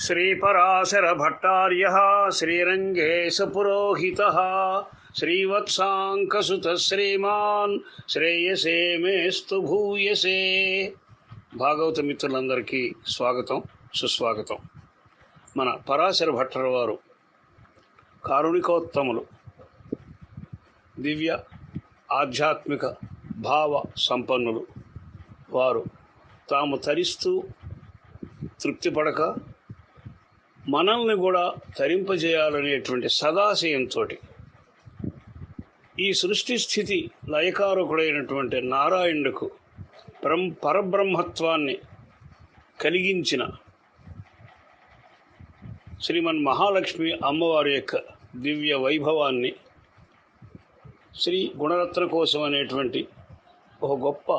श्रीपराशरभट्टार्यः श्रीरङ्गेशपुरोहितः श्रीवत्साङ्कसुतः श्रीमान् శ్రేయసే మేస్తు భూయసే భాగవత మిత్రులందరికీ స్వాగతం సుస్వాగతం మన పరాశర భట్టర్ వారు కారుణికోత్తములు దివ్య ఆధ్యాత్మిక భావ సంపన్నులు వారు తాము తరిస్తూ తృప్తిపడక మనల్ని కూడా తరింపజేయాలనేటువంటి సదాశయంతో ఈ సృష్టి స్థితి లయకారకుడైనటువంటి నారాయణుడుకు బ్రహ్మ పరబ్రహ్మత్వాన్ని కలిగించిన శ్రీమన్ మహాలక్ష్మి అమ్మవారి యొక్క దివ్య వైభవాన్ని శ్రీ గుణరత్న కోసం అనేటువంటి ఒక గొప్ప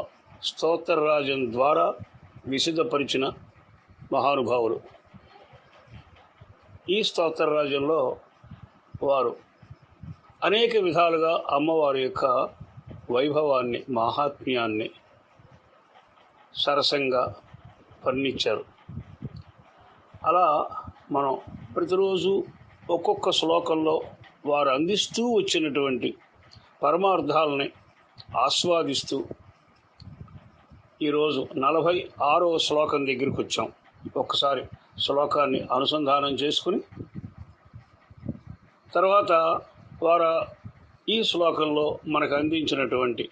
స్తోత్రరాజం ద్వారా విశుద్ధపరిచిన మహానుభావులు. ఈ స్తోత్రరాజంలో వారు అనేక విధాలుగా అమ్మవారి యొక్క వైభవాన్ని మహాత్మ్యాన్ని సరసంగా వర్ణించారు. అలా మనం ప్రతిరోజు ఒక్కొక్క శ్లోకంలో వారు అందిస్తూ వచ్చినటువంటి పరమార్థాలని ఆస్వాదిస్తూ ఈరోజు నలభై ఆరో శ్లోకం దగ్గరికి వచ్చాం. ఒక్కసారి శ్లోకాన్ని అనుసంధానం చేసుకుని తర్వాత వారు ఈ శ్లోకంలో మనకు అందించినటువంటి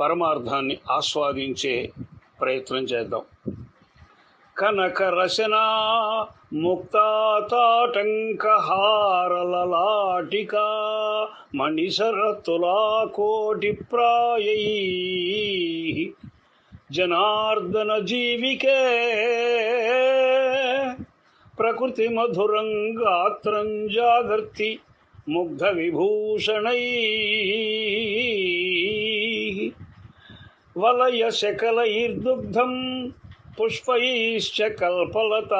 పరమార్థాన్ని ఆస్వాదించే ప్రయత్నం చేద్దాం. కనక రచన ముక్తాటాటంకహారలలాటిక మణిసర తులాకోటి ప్రాయై జనార్దన జీవికే. ప్రకృతి మధురం గాత్రం జాగర్తి ముగ్ధ విభూషణై వలయ శకలైర్దుగ్ధం పుష్పైశ్చ కల్పలత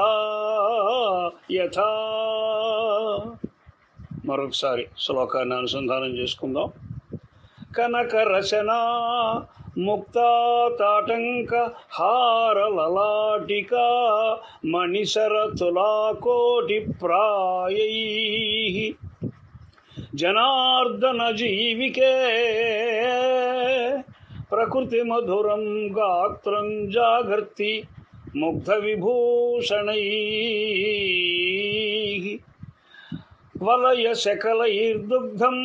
యథా. మరొకసారి శ్లోకాన్ని అనుసంధానం చేసుకుందాం. కనక రచనా ముక్తాటాటంక హారలలాటిక మణిసర తులాకోటి ప్రాయై జనార్దన జీవికే ప్రకృతి మధురం గాత్రం జాగర్తి ముగ్ధ విభూషణై వలయ శకలైర్దుగ్ధం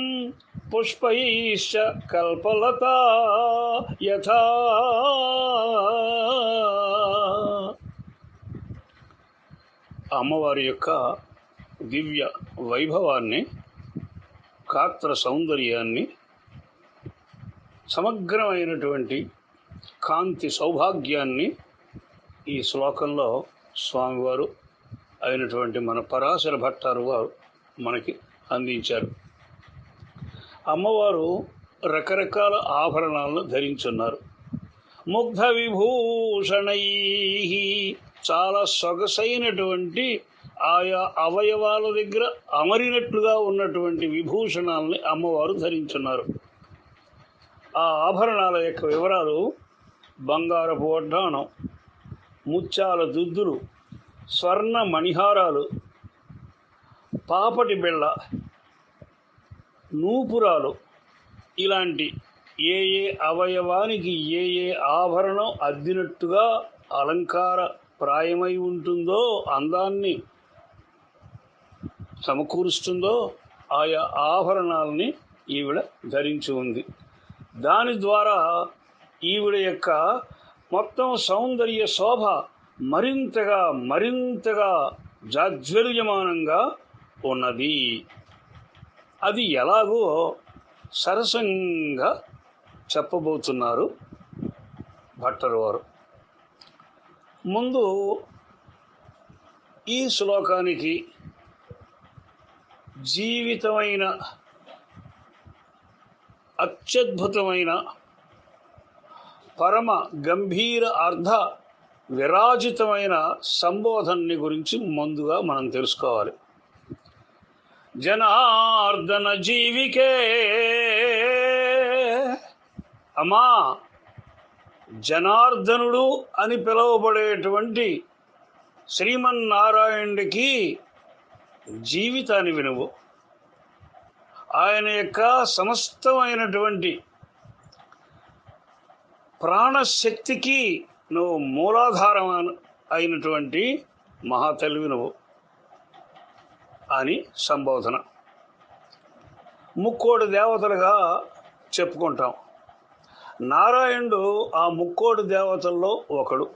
పుష్పైశ్చ కల్పలత యథా. అమ్మవారి యొక్క దివ్య వైభవాన్ని కాత్ర సౌందర్యాన్ని సమగ్రమైనటువంటి కాంతి సౌభాగ్యాన్ని ఈ శ్లోకంలో స్వామివారు అయినటువంటి మన పరాశర భట్టారు వారు మనకి అందించారు. అమ్మవారు రకరకాల ఆభరణాలను ధరించున్నారు. ముగ్ధ విభూషణై చాలా సొగసైనటువంటి ఆయా అవయవాల దగ్గర అమరినట్లుగా ఉన్నటువంటి విభూషణాలని అమ్మవారు ధరించున్నారు. ఆ ఆభరణాల యొక్క వివరాలు బంగారపు వడ్డాణం ముత్యాల దుద్దులు స్వర్ణ మణిహారాలు పాపటి బిళ్ళ నూపురాలు ఇలాంటి ఏ ఏ అవయవానికి ఏ ఏ ఆభరణం అద్దినట్టుగా అలంకార ప్రాయమై ఉంటుందో అందాన్ని సమకూరుస్తుందో ఆయా ఆభరణాలని ఈవిడ ధరించి ఉంది. దాని ద్వారా ఈవిడ యొక్క మొత్తం సౌందర్య శోభ మరింతగా మరింతగా జాజ్వల్యమానంగా ఉన్నది. అది ఎలాగో సరసంగా చెప్పబోతున్నారు భట్టరు వారు. ముందు ఈ శ్లోకానికి జీవితమైన అత్యద్భుతమైన పరమ గంభీర అర్ధ విరాజితమైన సంబోధనని గురించి ముందుగా మనం తెలుసుకోవాలి. జనార్దన జీవికే. అమ్మా జనార్దనుడు అని పిలువబడేటువంటి శ్రీమన్నారాయణుడికి జీవితాన్ని వినువు. ఆయన యొక్క సమస్తమైనటువంటి ప్రాణశక్తికి నువ్వు మూలాధారం అయినటువంటి మహాతల్వి నువ్వు. అని సంబోధన. ముక్కోటి దేవతలుగా చెప్పుకుంటాం. నారాయణుడు ఆ ముక్కోటి దేవతల్లో ఒకడు.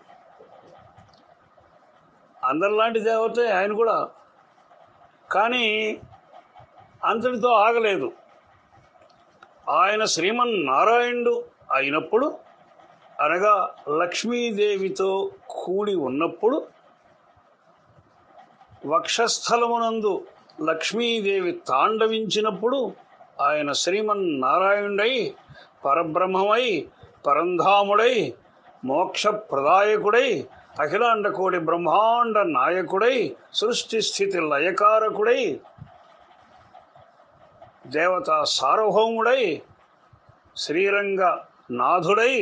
అందరిలాంటి దేవతే ఆయన కూడా. కానీ అంతటితో ఆగలేదు. ఆయన శ్రీమన్నారాయణుడు అయినప్పుడు అనగా లక్ష్మీదేవితో కూడి ఉన్నప్పుడు వక్షస్థలమునందు లక్ష్మీదేవి తాండవించినప్పుడు ఆయన శ్రీమన్నారాయణుడై పరబ్రహ్మమై పరంధాముడై మోక్షప్రదాయకుడై అఖిలాండకోటి బ్రహ్మాండ నాయకుడై సృష్టి స్థితి లయకారకుడై దేవతా సార్వభౌముడై శ్రీరంగ నాథుడై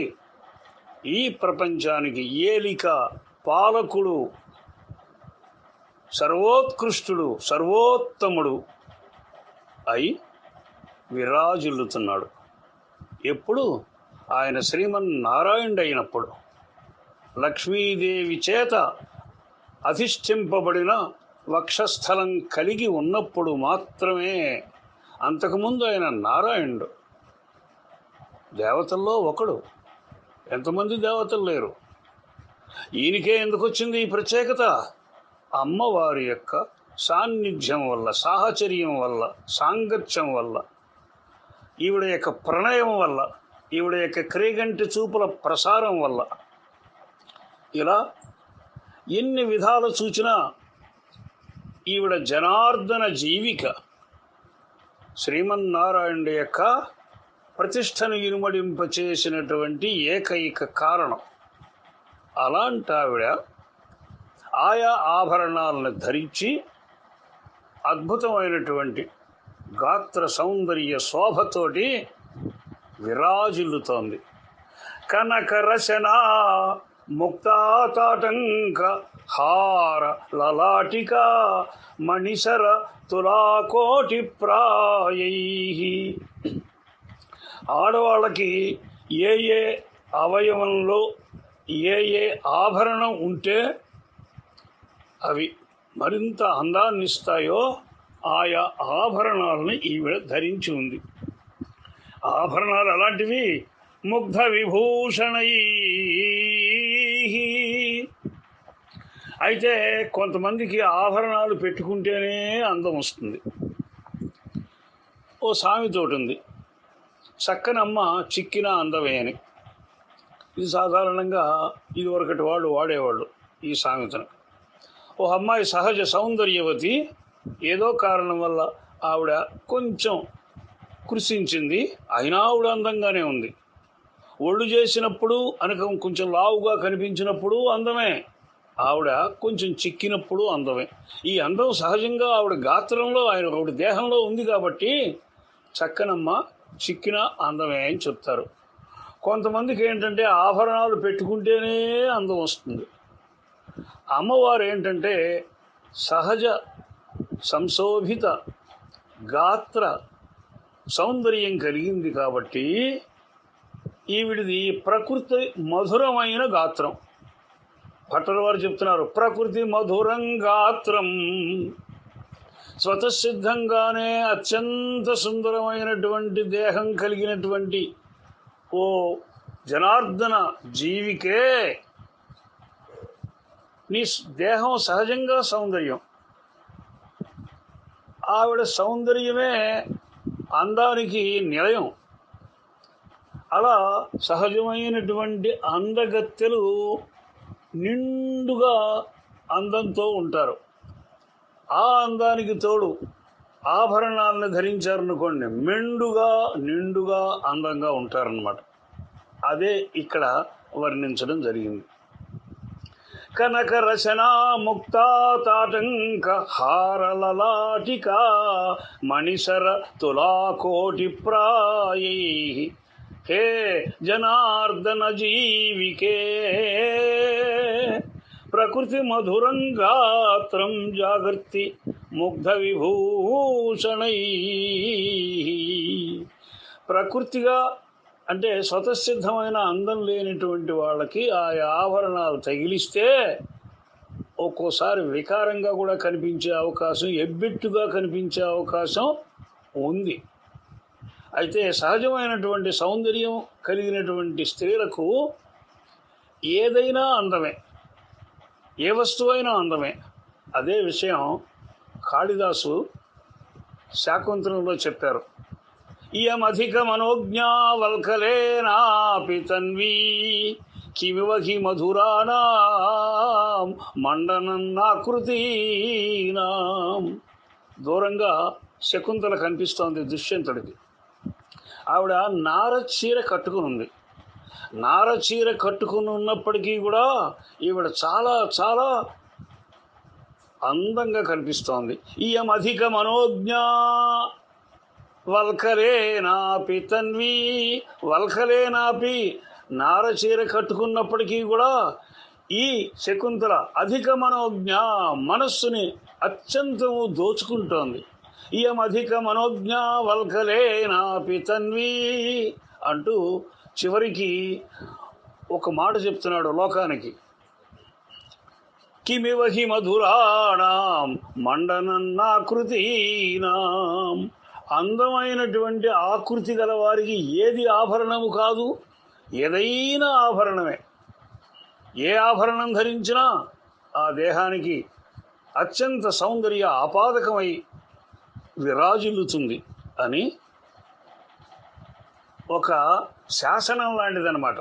ఈ ప్రపంచానికి ఏలిక పాలకుడు సర్వోత్కృష్టుడు సర్వోత్తముడు అయి విరాజిల్లుతున్నాడు. ఎప్పుడు? ఆయన శ్రీమన్నారాయణుడు అయినప్పుడు లక్ష్మీదేవి చేత అధిష్ఠింపబడిన వక్షస్థలం కలిగి ఉన్నప్పుడు మాత్రమే అంతకుముందు ఆయన నారాయణుడు. దేవతల్లో ఒకడు. ఎంతమంది దేవతలు లేరు? ఈయనకే ఎందుకు వచ్చింది ఈ ప్రత్యేకత? అమ్మవారి యొక్క సాన్నిధ్యం వల్ల సాహచర్యం వల్ల సాంగత్యం వల్ల ఈవిడ యొక్క ప్రణయం వల్ల ఈవిడ యొక్క క్రీగంటి చూపుల ప్రసారం వల్ల ఇలా ఎన్ని విధాలు చూచినా ఈవిడ జనార్దన జీవిక శ్రీమన్నారాయణుడి యొక్క ప్రతిష్టను ఇనుమడింపచేసినటువంటి ఏకైక కారణం. అలాంటి ఆవిడ ఆయా ఆభరణాలను ధరించి అద్భుతమైనటువంటి గాత్ర సౌందర్య శోభతోటి విరాజిల్లుతోంది. కనక ముక్తాటంక ముక్తాతాటంక హార లలాటిక మణిసర తులాకోటి ప్రాయై ఆడవాళ్ళకి ఏ ఏ అవయవంలో ఏ ఏ ఆభరణం ఉంటే అవి మరింత అందాన్ని ఇస్తాయో ఆయా ఆభరణాలను ఈవిడ ధరించి ఉంది. ఆభరణాలు అలాంటివి ముగ్ధ విభూషణై అయితే కొంతమందికి ఆభరణాలు పెట్టుకుంటేనే అందం వస్తుంది. ఓ సామెతోటి ఉంది చక్కనమ్మ చిక్కిన అందమే అని ఇది సాధారణంగా ఇదివరకటి వాళ్ళు వాడేవాళ్ళు ఈ సామెతను ఓ అమ్మాయి సహజ సౌందర్యవతి. ఏదో కారణం వల్ల ఆవిడ కొంచెం కృషించింది. అయినా ఆవిడ అందంగానే ఉంది. ఒళ్ళు చేసినప్పుడు అనక కొంచెం లావుగా కనిపించినప్పుడు అందమే. ఆవిడ కొంచెం చిక్కినప్పుడు అందమే. ఈ అందం సహజంగా ఆవిడ గాత్రంలో ఆయన ఆవిడ దేహంలో ఉంది కాబట్టి చక్కనమ్మ చిక్కిన అందమే అని చెప్తారు. కొంతమందికి ఏంటంటే ఆభరణాలు పెట్టుకుంటేనే అందం వస్తుంది. అమ్మవారు ఏంటంటే సహజ సంశోభిత గాత్ర సౌందర్యం కలిగింది కాబట్టి ఈవిడిది ప్రకృతి మధురమైన గాత్రం. భట్టల వారు చెప్తున్నారు ప్రకృతి మధురం గాత్రం. స్వతసిద్ధంగానే అత్యంత సుందరమైనటువంటి దేహం కలిగినటువంటి ఓ జనార్దన జీవికే నీ దేహం సహజంగా సౌందర్యం. ఆవిడ సౌందర్యమే అందానికి నిలయం. అలా సహజమైనటువంటి అందగత్తెలు నిండుగా అందంతో ఉంటారు. ఆ అందానికి తోడు ఆభరణాలను ధరించారనుకోండి మెండుగా నిండుగా అందంగా ఉంటారనమాట అదే ఇక్కడ వర్ణించడం జరిగింది. కనక రచన ముక్తాతాటంక హారలలాటిక మణిసర తులాకోటి ప్రాయై హే జనార్దన జీవికే ప్రకృతి మధురం గాత్రం జాగర్తి ముగ్ధ విభూషణై ప్రకృతిగా అంటే స్వతసిద్ధమైన అందం లేనటువంటి వాళ్ళకి ఆ ఆభరణాలు తగిలిస్తే ఒక్కోసారి వికారంగా కూడా కనిపించే అవకాశం ఎబ్బెట్టుగా కనిపించే అవకాశం ఉంది. అయితే సహజమైనటువంటి సౌందర్యం కలిగినటువంటి స్త్రీలకు ఏదైనా అందమే ఏ వస్తువైనా అందమే. అదే విషయం కాళిదాసు శాకుంతలంలో చెప్పారు. ఇయమధికమనోజ్ఞావల్కలేనాపి మనోజ్ఞా వల్కలేనాపి హి కిమివహి మధురాణం మండనన్నాకృతీనాం. దూరంగా శకుంతల కనిపిస్తోంది దుష్యంతుడికి. ఆవిడ నార చీర కట్టుకుని ఉంది నార చీర కట్టుకుని ఉన్నప్పటికీ కూడా ఈవిడ చాలా చాలా అందంగా కనిపిస్తోంది. ఇయం అధిక మనోజ్ఞా వల్కలేనాపి తన్వి వల్కలేనాపి నార చీర కట్టుకున్నప్పటికీ కూడా ఈ శకుంతల అధిక మనోజ్ఞ మనస్సుని అత్యంతము దోచుకుంటోంది. ఇయం అధిక మనోజ్ఞ వల్కలేనాపి తన్వి అంటూ చివరికి ఒక మాట చెప్తున్నాడు లోకానికి. కిమివహి మధురాణం మండనన్నాకృతీనాం అందమైనటువంటి ఆకృతి గల వారికి ఏది ఆభరణము కాదు? ఏదైనా ఆభరణమే. ఏ ఆభరణం ధరించినా ఆ దేహానికి అత్యంత సౌందర్య ఆపాదకమై విరాజిల్లుతుంది అని ఒక శాసనం లాంటిదన్నమాట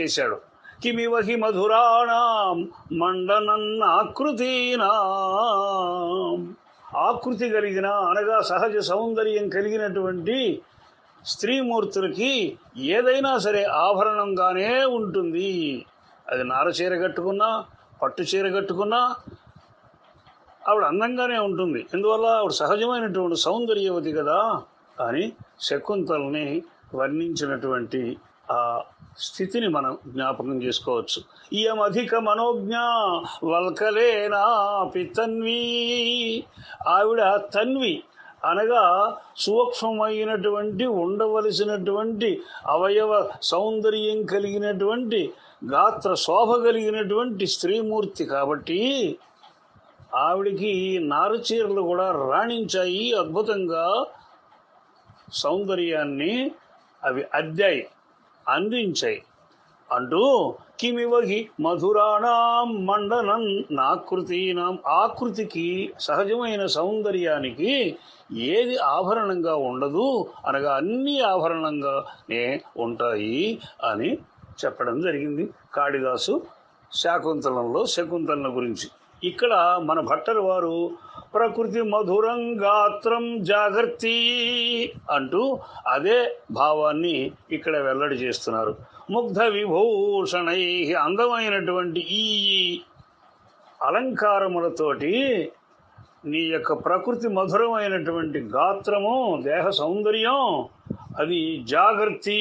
చేశాడు. కిమివహి మధురాణం మండనన్నాకృతీనాం ఆకృతి కలిగిన అనగా సహజ సౌందర్యం కలిగినటువంటి స్త్రీమూర్తులకి ఏదైనా సరే ఆభరణంగానే ఉంటుంది. అది నార చీర కట్టుకున్నా పట్టు చీర కట్టుకున్నా ఆవిడ అందంగానే ఉంటుంది. ఎందువల్ల? ఆవిడ సహజమైనటువంటి సౌందర్యవతి కదా. అని శకుంతల్ని వర్ణించినటువంటి ఆ స్థితిని మనం జ్ఞాపకం చేసుకోవచ్చు. ఇయం అధిక మనోజ్ఞ వల్కలేనా పితన్వి. ఆవిడ తన్వి అనగా సూక్ష్మమైనటువంటి ఉండవలసినటువంటి అవయవ సౌందర్యం కలిగినటువంటి గాత్ర శోభ కలిగినటువంటి స్త్రీమూర్తి కాబట్టి ఆవిడికి నారచీరలు కూడా రాణించాయి. అద్భుతంగా సౌందర్యాన్ని అవి అద్దాయి. అందించాయి అంటూ కిమివహి మధురాణం మండనం నాకృతీనాం ఆకృతికి సహజమైన సౌందర్యానికి ఏది ఆభరణంగా ఉండదు అనగా అన్ని ఆభరణంగానే ఉంటాయి అని చెప్పడం జరిగింది. కాళిదాసు శాకుంతలంలో శకుంతలన గురించి. ఇక్కడ మన భట్టరు వారు ప్రకృతి మధురం గాత్రం జాగర్తి అంటూ అదే భావాన్ని ఇక్కడ వెల్లడి చేస్తున్నారు. ముగ్ధ విభూషణై అందమైనటువంటి ఈ అలంకారములతోటి నీ యొక్క ప్రకృతి మధురమైనటువంటి గాత్రము దేహ సౌందర్యం అది జాగర్తి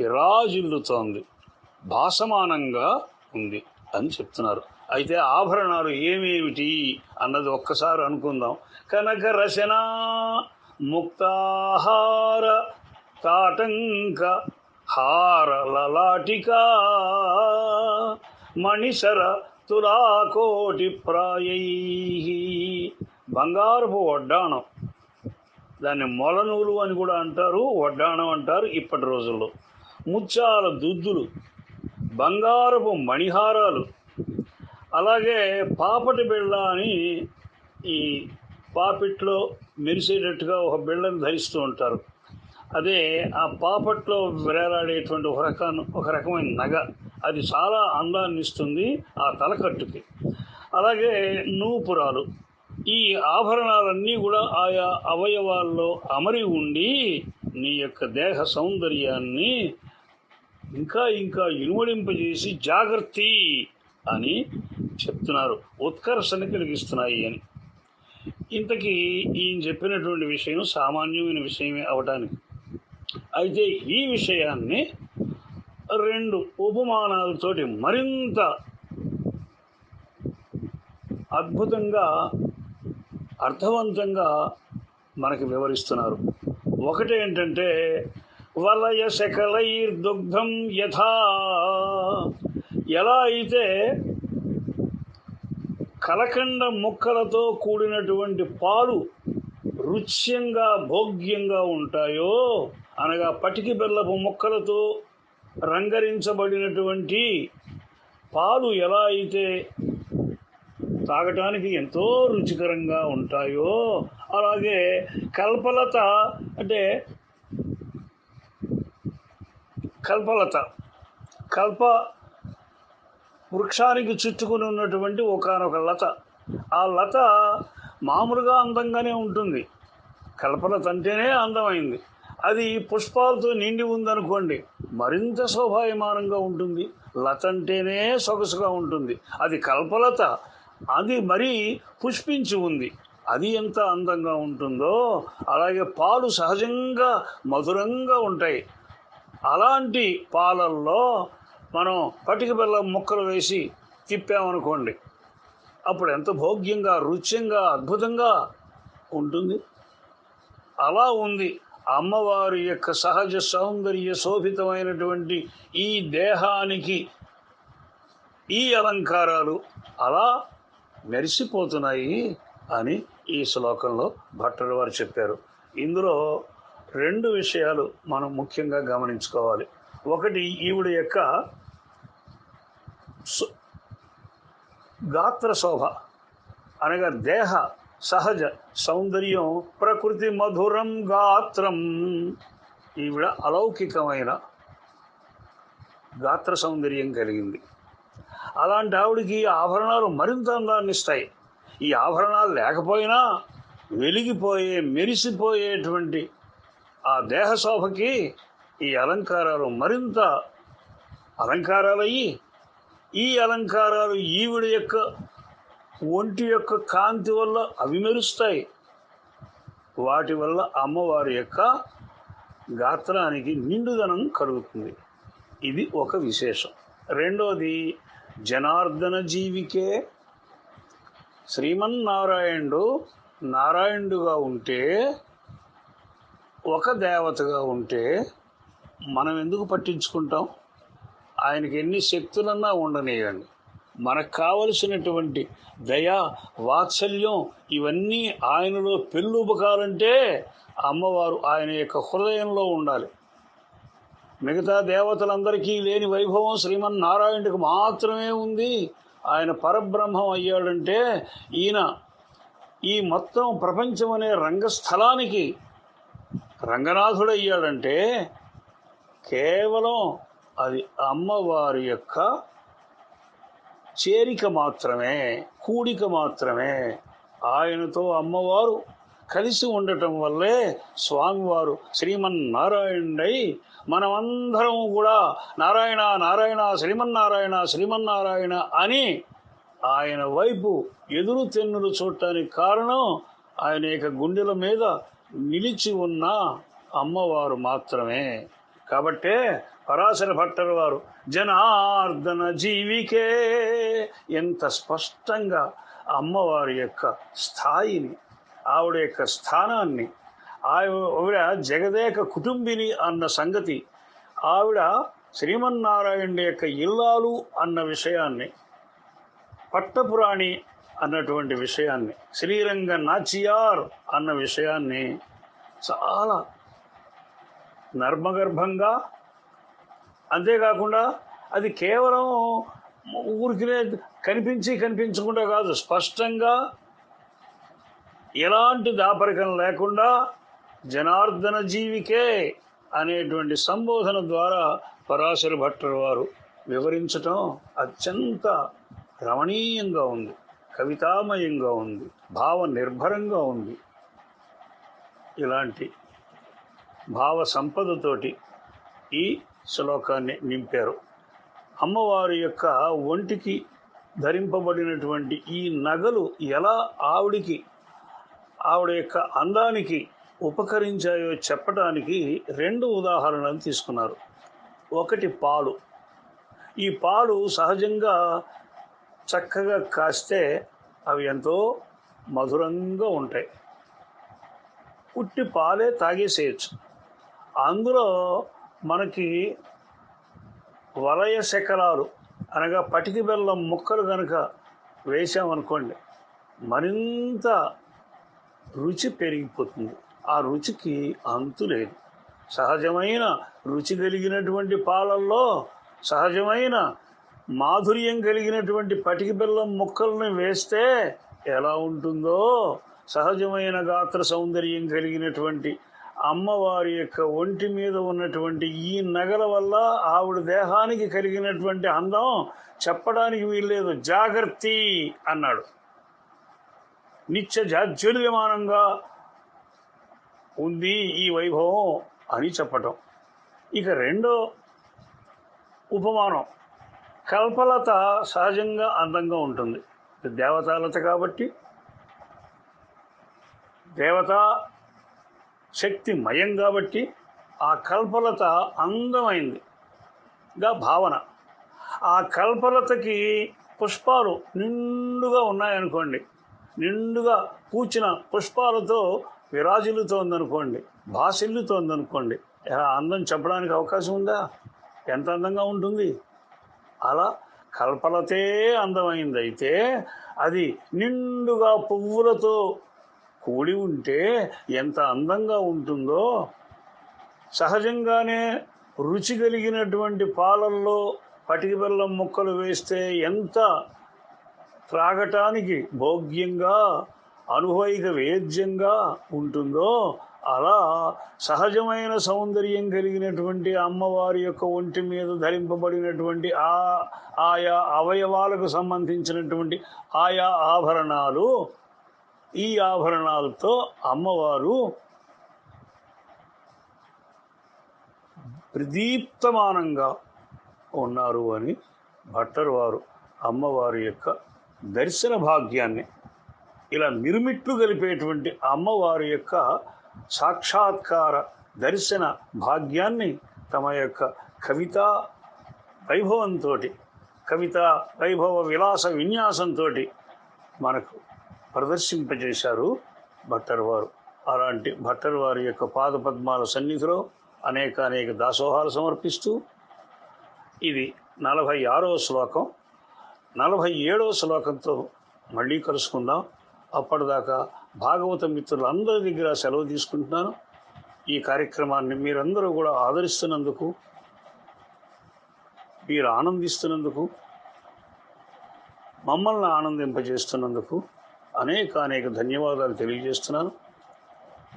విరాజిల్లుతోంది భాసమానంగా ఉంది అని చెప్తున్నారు. అయితే ఆభరణాలు ఏమేమిటి అన్నది ఒక్కసారి అనుకుందాం. కనక రచన ముక్తాహార తాటంక హార లలాటిక మణిసర తులాకోటి ప్రాయై బంగారపు వడ్డాణం. దాన్ని మొలనూలు అని కూడా అంటారు వడ్డాణం అంటారు ఇప్పటి రోజుల్లో. ముత్యాల దుద్దులు బంగారపు మణిహారాలు అలాగే పాపటి బిళ్ళ అని ఈ పాపిట్లో మెరిసేటట్టుగా ఒక బిళ్ళను ధరిస్తూ ఉంటారు. అదే ఆ పాపట్లో వేలాడేటువంటి ఒక రకం ఒక రకమైన నగ. అది చాలా అందాన్ని ఇస్తుంది ఆ తలకట్టుకి. అలాగే నూపురాలు. ఈ ఆభరణాలన్నీ కూడా ఆయా అవయవాల్లో అమరి ఉండి నీ యొక్క దేహ సౌందర్యాన్ని ఇంకా ఇంకా ఇనుమడింపజేసి జాగ్రత్త అని చెప్తున్నారు. ఉత్కర్షణ కలిగిస్తున్నాయి అని. ఇంతకీ ఈయన చెప్పినటువంటి విషయం సామాన్యమైన విషయమే అవటానికి. అయితే ఈ విషయాన్ని రెండు ఉపమానాలతోటి మరింత అద్భుతంగా అర్థవంతంగా మనకి వివరిస్తున్నారు. ఒకటి ఏంటంటే వలయ శకలైర్దుగ్ధం యథా. ఎలా అయితే కలకండ ముక్కలతో కూడినటువంటి పాలు రుచ్యంగా భోగ్యంగా ఉంటాయో అనగా పటికి బెల్లపు ముక్కలతో రంగరించబడినటువంటి పాలు ఎలా అయితే తాగటానికి ఎంతో రుచికరంగా ఉంటాయో అలాగే కల్పలత అంటే కల్పలత కల్ప వృక్షానికి చుట్టుకుని ఉన్నటువంటి ఒకనొక లత. ఆ లత మామూలుగా అందంగానే ఉంటుంది. కల్పన అంటేనే అందమైంది. అది పుష్పాలతో నిండి ఉందనుకోండి మరింత శోభాయమానంగా ఉంటుంది. లత అంటేనే సొగసుగా ఉంటుంది. అది కల్పలత. అది మరీ పుష్పించి ఉంది. అది ఎంత అందంగా ఉంటుందో అలాగే పాలు సహజంగా మధురంగా ఉంటాయి. అలాంటి పాలల్లో మనం పటిక బెల్లం ముక్కలు వేసి తిప్పామనుకోండి అప్పుడు ఎంత భోగ్యంగా రుచ్యంగా అద్భుతంగా ఉంటుంది. అలా ఉంది అమ్మవారి యొక్క సహజ సౌందర్య శోభితమైనటువంటి ఈ దేహానికి ఈ అలంకారాలు అలా మెరిసిపోతున్నాయి అని ఈ శ్లోకంలో భట్టల వారు చెప్పారు. ఇందులో రెండు విషయాలు మనం ముఖ్యంగా గమనించుకోవాలి. ఒకటి ఈవిడ యొక్క గాత్ర శోభ అనగా దేహ సహజ సౌందర్యం ప్రకృతి మధురం గాత్రం. ఈవిడ అలౌకికమైన గాత్ర సౌందర్యం కలిగింది. అలాంటి ఆవిడికి ఆభరణాలు మరింత అందాన్ని ఇస్తాయి ఈ ఆభరణాలు లేకపోయినా వెలిగిపోయే మెరిసిపోయేటువంటి ఆ దేహ శోభకి ఈ అలంకారాలు మరింత అలంకారాలయ్యి ఈ అలంకారాలు ఈవిడ యొక్క ఒంటి యొక్క కాంతి వల్ల అవి మెరుస్తాయి వాటి వల్ల అమ్మవారి యొక్క గాత్రానికి నిండుదనం కలుగుతుంది. ఇది ఒక విశేషం. రెండోది జనార్దన జీవికే శ్రీమన్నారాయణుడు నారాయణుడుగా ఉంటే ఒక దేవతగా ఉంటే మనం ఎందుకు పట్టించుకుంటాం? ఆయనకి ఎన్ని శక్తులన్నా ఉండనియండి మనకు కావలసినటువంటి దయ వాత్సల్యం ఇవన్నీ ఆయనలో పెళ్ళుబకాలంటే అమ్మవారు ఆయన యొక్క హృదయంలో ఉండాలి. మిగతా దేవతలందరికీ లేని వైభవం శ్రీమన్నారాయణుడికి మాత్రమే ఉంది. ఆయన పరబ్రహ్మం అయ్యాడంటే ఈయన ఈ మొత్తం ప్రపంచం అనే రంగస్థలానికి రంగనాథుడయ్యాడంటే కేవలం అది అమ్మవారి యొక్క చేరిక మాత్రమే కూడిక మాత్రమే. ఆయనతో అమ్మవారు కలిసి ఉండటం వల్లే స్వామివారు శ్రీమన్నారాయణుడై మనమందరం కూడా నారాయణ నారాయణ శ్రీమన్నారాయణ శ్రీమన్నారాయణ అని ఆయన వైపు ఎదురు తెన్నులు చూడటానికి కారణం ఆయన యొక్క గుండెల మీద నిలిచి ఉన్న అమ్మవారు మాత్రమే. కాబట్టే పరాశర భట్టర్ వారు జనార్దన జీవికే ఎంత స్పష్టంగా అమ్మవారి యొక్క స్థాయిని ఆవిడ యొక్క స్థానాన్ని ఆవిడ జగదేక కుటుంబిని అన్న సంగతి ఆవిడ శ్రీమన్నారాయణుడి యొక్క ఇల్లాలు అన్న విషయాన్ని పట్టపురాణి అన్నటువంటి విషయాన్ని శ్రీరంగ నాచియార్ అన్న విషయాన్ని చాలా నర్మగర్భంగా అంతేకాకుండా అది కేవలం ఊరికినే కనిపించి కనిపించకుండా కాదు స్పష్టంగా ఎలాంటి దాపరికం లేకుండా జనార్దన జీవికే అనేటువంటి సంబోధన ద్వారా పరాశర భట్టర్ వారు వివరించటం అత్యంత రమణీయంగా ఉంది కవితామయంగా ఉంది భావ నిర్భరంగా ఉంది. ఇలాంటి భావ సంపదతోటి ఈ శ్లోకాన్ని నింపారు. అమ్మవారి యొక్క ఒంటికి ధరింపబడినటువంటి ఈ నగలు ఎలా ఆవిడికి ఆవిడ యొక్క అందానికి ఉపకరించాయో చెప్పడానికి రెండు ఉదాహరణలు తీసుకున్నారు. ఒకటి పాలు. ఈ పాలు సహజంగా చక్కగా కాస్తే అవి ఎంతో మధురంగా ఉంటాయి. ఉట్టి పాలే తాగేసేయచ్చు. అందులో మనకి వలయ శకలాలు అనగా పటికి బెల్లం ముక్కలు కనుక వేసామనుకోండి మరింత రుచి పెరిగిపోతుంది. ఆ రుచికి అంతు లేదు. సహజమైన రుచి కలిగినటువంటి పాలల్లో సహజమైన మాధుర్యం కలిగినటువంటి పటికి బెల్లం ముక్కలను వేస్తే ఎలా ఉంటుందో సహజమైన గాత్ర సౌందర్యం కలిగినటువంటి అమ్మవారి యొక్క ఒంటి మీద ఉన్నటువంటి ఈ నగల వల్ల ఆవిడ దేహానికి కలిగినటువంటి అందం చెప్పడానికి వీల్లేదు. జాగ్రత్త అన్నాడు. నిత్య జాజ్వల్యమానంగా ఉంది ఈ వైభవం అని చెప్పటం. ఇక రెండో ఉపమానం. కల్పలత సహజంగా అందంగా ఉంటుంది. దేవతాలత కాబట్టి. దేవత శక్తి మయం కాబట్టి ఆ కల్పలత అందమైందిగా భావన. ఆ కల్పలతకి పుష్పాలు నిండుగా ఉన్నాయనుకోండి. నిండుగా పూచిన పుష్పాలతో విరాజిల్లుతోందనుకోండి. భాసిల్లుతోందనుకోండి. ఎలా అందం చెప్పడానికి అవకాశం ఉందా? ఎంత అందంగా ఉంటుంది? అలా కల్పలతే అందమైంది అయితే అది నిండుగా పువ్వులతో కూడి ఉంటే ఎంత అందంగా ఉంటుందో. సహజంగానే రుచి కలిగినటువంటి పాలల్లో పటికి బెల్లం ముక్కలు వేస్తే ఎంత త్రాగటానికి భోగ్యంగా అనుభవిక వేద్యంగా ఉంటుందో అలా సహజమైన సౌందర్యం కలిగినటువంటి అమ్మవారి యొక్క ఒంటి మీద ధరింపబడినటువంటి ఆ ఆయా అవయవాలకు సంబంధించినటువంటి ఆయా ఆభరణాలు ఈ ఆభరణాలతో అమ్మవారు ప్రదీప్తమానంగా ఉన్నారు అని భట్టరు వారు అమ్మవారి యొక్క దర్శన భాగ్యాన్ని ఇలా మిరుమిట్లు కలిపేటువంటి అమ్మవారి యొక్క సాక్షాత్కార దర్శన భాగ్యాన్ని తమ యొక్క కవిత వైభవంతో కవిత వైభవ విలాస విన్యాసంతో మనకు ప్రదర్శింపజేశారు భట్టర్ వారు. అలాంటి భట్టర్ వారి యొక్క పాదపద్మాల సన్నిధిలో అనేక అనేక దాసోహాలు సమర్పిస్తూ ఇది నలభై ఆరవ శ్లోకం. నలభై ఏడవ శ్లోకంతో మళ్ళీ కలుసుకుందాం. అప్పటిదాకా భాగవత మిత్రులందరి దగ్గర సెలవు తీసుకుంటున్నాను. ఈ కార్యక్రమాన్ని మీరందరూ కూడా ఆదరిస్తున్నందుకు మీరు ఆనందిస్తున్నందుకు మమ్మల్ని ఆనందింపజేస్తున్నందుకు అనేక అనేక ధన్యవాదాలు తెలియజేస్తున్నాను.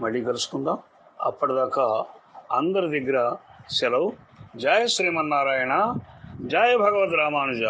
మళ్ళీ కలుసుకుందాం. అప్పటిదాకా అందరి దగ్గర సెలవు. జయ శ్రీమన్నారాయణ. జయ భగవద్ రామానుజ.